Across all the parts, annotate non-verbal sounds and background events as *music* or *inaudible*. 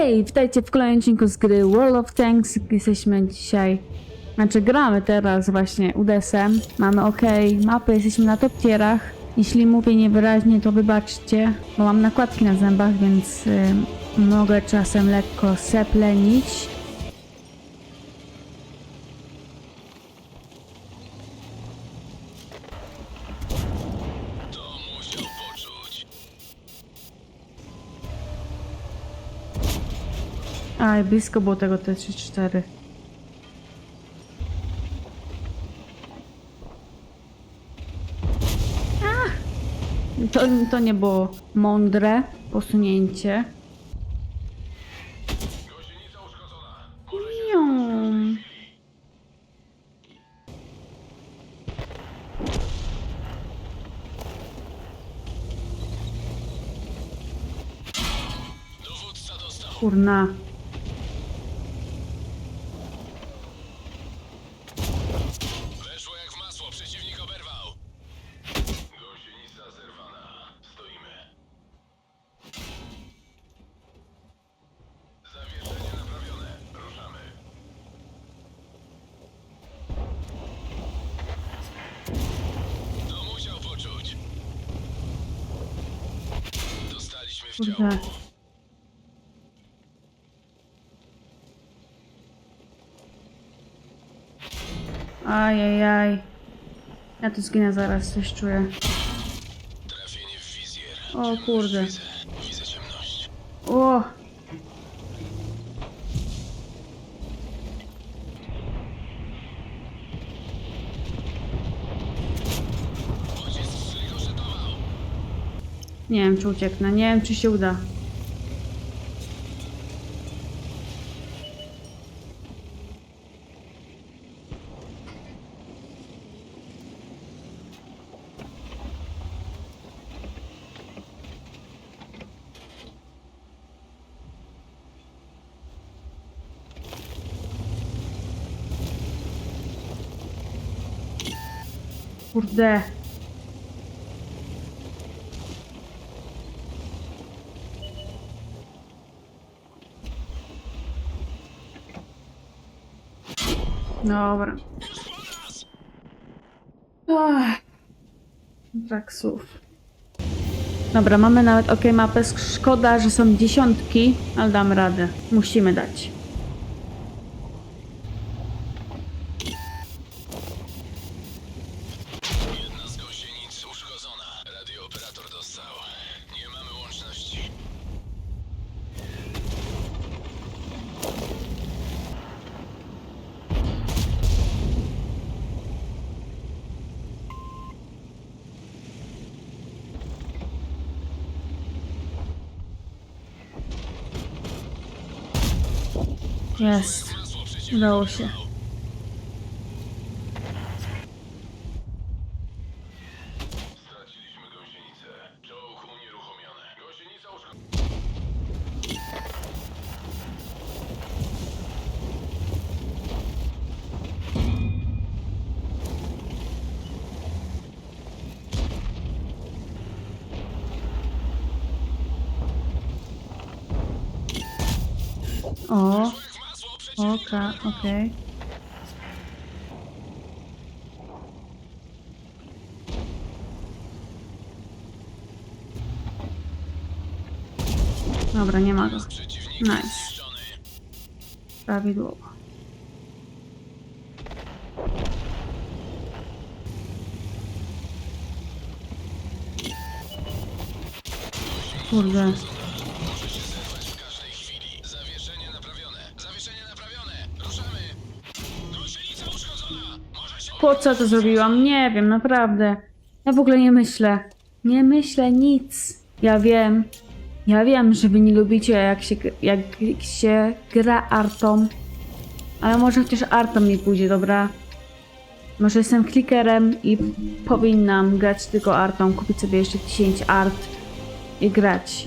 Hej, witajcie w kolejnym odcinku z gry World of Tanks. Jesteśmy dzisiaj, znaczy gramy teraz właśnie UDS-em. Mamy ok mapy, jesteśmy na top tierach. Jeśli mówię niewyraźnie, to wybaczcie, bo mam nakładki na zębach, więc y, mogę czasem lekko seplenić. Aj, blisko było tego T34. Ach! To, to nie było mądre posunięcie. Kurna. Weszło jak w masło. Przeciwnik oberwał. Gąsienica zerwana. Stoimy. Zawieszenie naprawione. Ruszamy. To musiał poczuć. Dostaliśmy w ciało. Kurde. Ajajaj. Ja tu zginę zaraz, coś czuję. Trafienie w wizjer. O kurde. Widzę. Widzę ciemność. O! Pocisk zrykoszytował. Nie wiem, czy ucieknę. Nie wiem, czy się uda. Kurde. Dobra. Ach, brak słów. Dobra, mamy nawet ok mapę. Szkoda, że są dziesiątki, ale dam radę. Musimy dać. Jedna z gąsienic uszkodzona. Radiooperator dostał. Nie mamy łączności. Jest. Udało się. O, Jak w masło przeciwnik oka, okej. Dobra, nie ma go. Przeciwnik Nice. zniszczony. Prawidłowo. Kurde. Po co to zrobiłam? Nie wiem, naprawdę. Ja w ogóle nie myślę. Nie myślę nic. Ja wiem. Ja wiem, że wy nie lubicie jak się, jak się gra artą. Ale może chociaż artą mi pójdzie, dobra? Może jestem klikerem i powinnam grać tylko artą. Kupić sobie jeszcze 10 art i grać.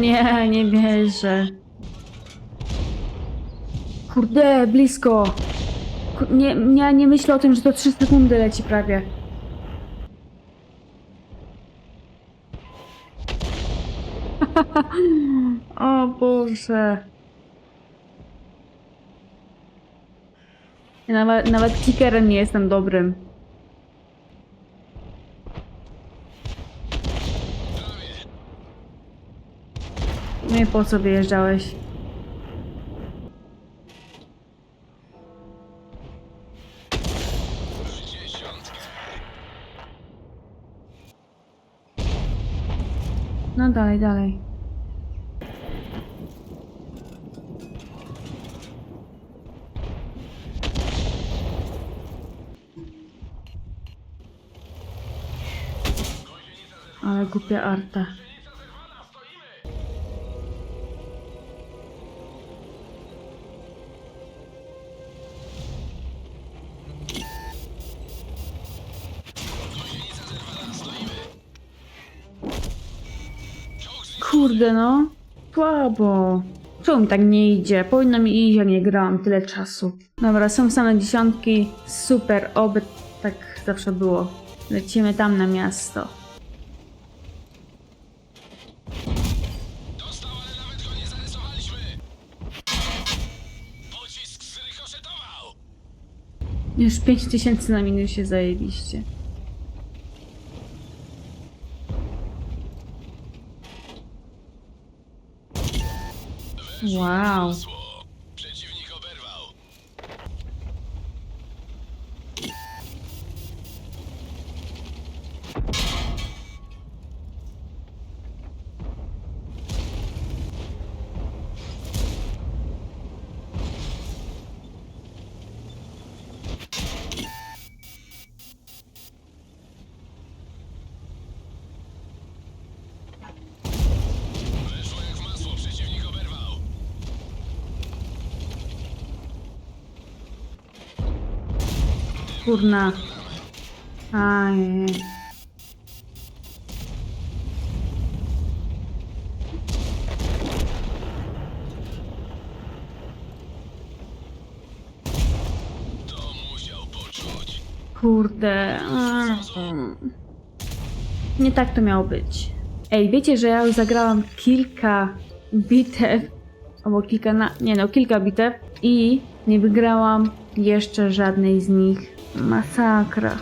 Nie, nie wierzę. Kurde, blisko. Nie, nie, nie myślę o tym, że to 3 sekundy leci prawie. *laughs* o Boże. Nawet, nawet kickerem nie jestem dobrym. No i po co wyjeżdżałeś? No dalej, dalej. Ale głupia arta. Kurde no. Słabo. Czemu mi tak nie idzie? Powinno mi iść, jak nie grałam tyle czasu. Dobra, są same dziesiątki. Super, oby tak zawsze było. Lecimy tam na miasto. Dostał, ale nawet go nie zarysowaliśmy. Pocisk zrykoszetował. Już 5000 na minusie zajebiście. Wow. Kurna. Aj. Kurde. Nie tak to miało być. Ej, wiecie, że ja już zagrałam kilka bitew, albo kilka na... nie no, kilka bitew i nie wygrałam jeszcze żadnej z nich. Masakra.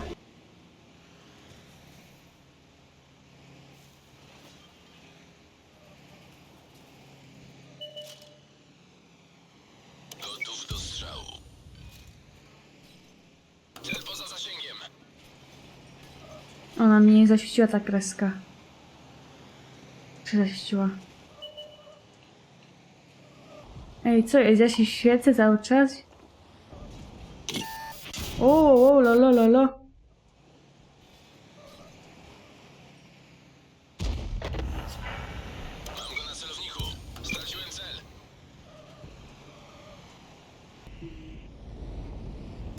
Gotów do strzału. Cel poza zasięgiem. Ona mnie nie zaświeciła ta kreska. Czy zaświeciła? Ej, co jest? Ja się świecę cały czas? O, o, lo, lo, lo, lo. Mam go na celowniku. Straciłem cel.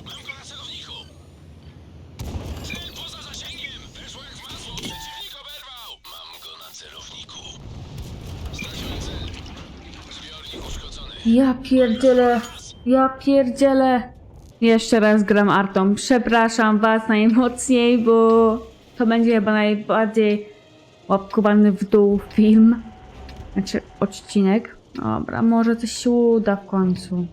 Mam go na celowniku. Cel poza zasięgiem. Weszło jak w masło. Przeciwnik oberwał. Mam go na celowniku. Straciłem cel. Zbiornik uszkodzony. Ja pierdzielę. Ja pierdzielę. Jeszcze raz gram artą. Przepraszam was najmocniej, bo to będzie chyba najbardziej łapkowany w dół film. Znaczy odcinek. Dobra, może coś się uda w końcu.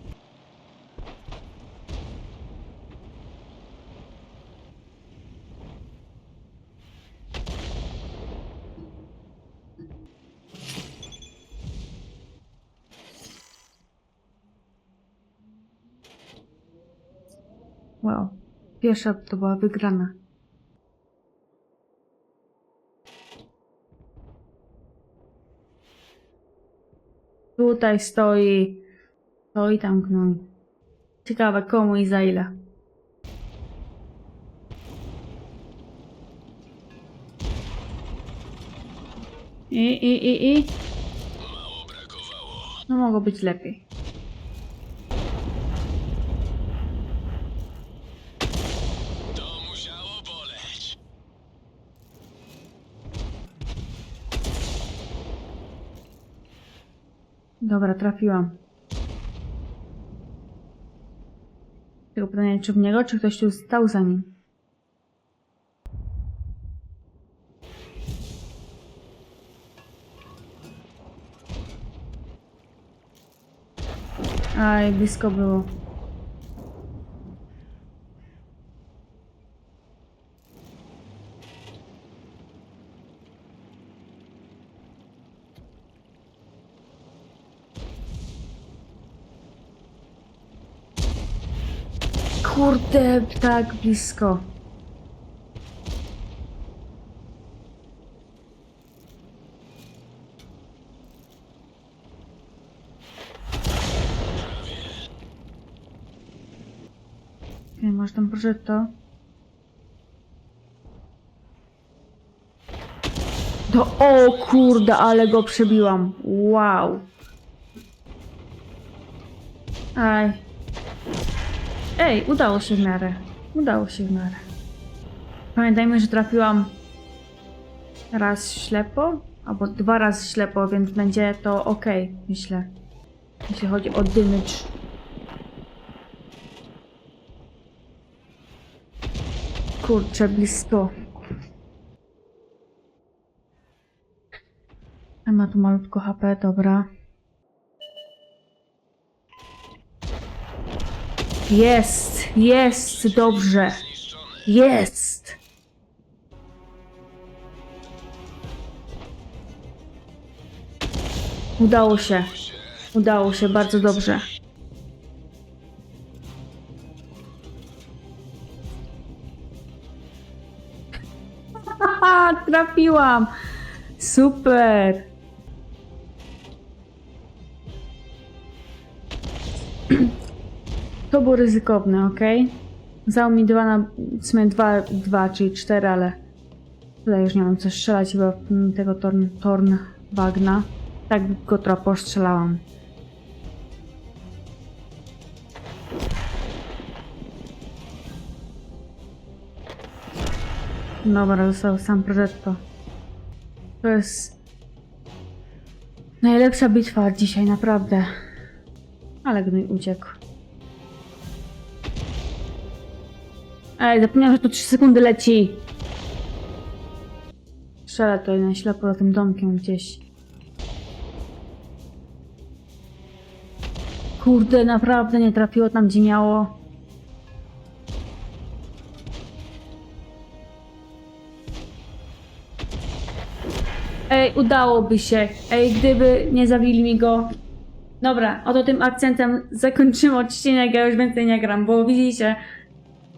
Wow. Pierwsza to była wygrana. Tutaj stoi. Stoi tam gnój. Ciekawe komu i za ile. I, i, i, i. No mogło być lepiej. Dobra, trafiłam. Tylko pytanie, czy w niego, czy ktoś tu stał za nim? Aj, blisko było. Kurde, tak blisko. Nie, może tam proszę to. To, o kurde, ale go przebiłam. Wow. Aj. Ej, udało się w miarę. Udało się w miarę. Pamiętajmy, że trafiłam raz ślepo, albo dwa razy ślepo, więc będzie to ok, myślę. Jeśli chodzi o damage. Kurczę, blisko. A ma tu malutko HP, dobra. Jest, jest, dobrze. Jest! Udało się. Udało się, bardzo dobrze. *laughs* Trafiłam! Super! To było ryzykowne, ok? Zajął mi dwa na... w sumie dwa, dwa czyli cztery, ale... Tutaj już nie mam co strzelać w tego torn, torn bagna. Tak go trochę postrzelałam. Dobra, został sam progetto. To jest... Najlepsza bitwa dzisiaj, naprawdę. Ale gnój uciekł. Ej, zapomniałam, że to 3 sekundy leci. Strzelę to na ślepo za tym domkiem gdzieś. Kurde, naprawdę nie trafiło tam, gdzie miało. Ej, udałoby się. Ej, gdyby nie zabili mi go. Dobra, oto tym akcentem zakończymy odcinek, ja już więcej nie gram, bo widzicie,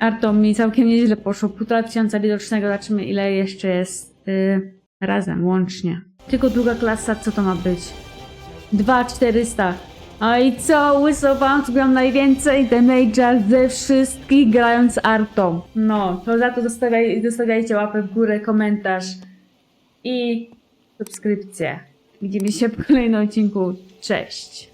Arto mi całkiem nieźle poszło. Półtora tysiąca widocznego, zobaczymy ile jeszcze jest y, razem, łącznie. Tylko druga klasa, co to ma być? 2400. A i co? Łysowałam, zrobiłam najwięcej damage'a ze wszystkich grając Artą. No, to za to zostawiaj, zostawiajcie łapę w górę, komentarz i subskrypcję. Widzimy się w kolejnym odcinku. Cześć!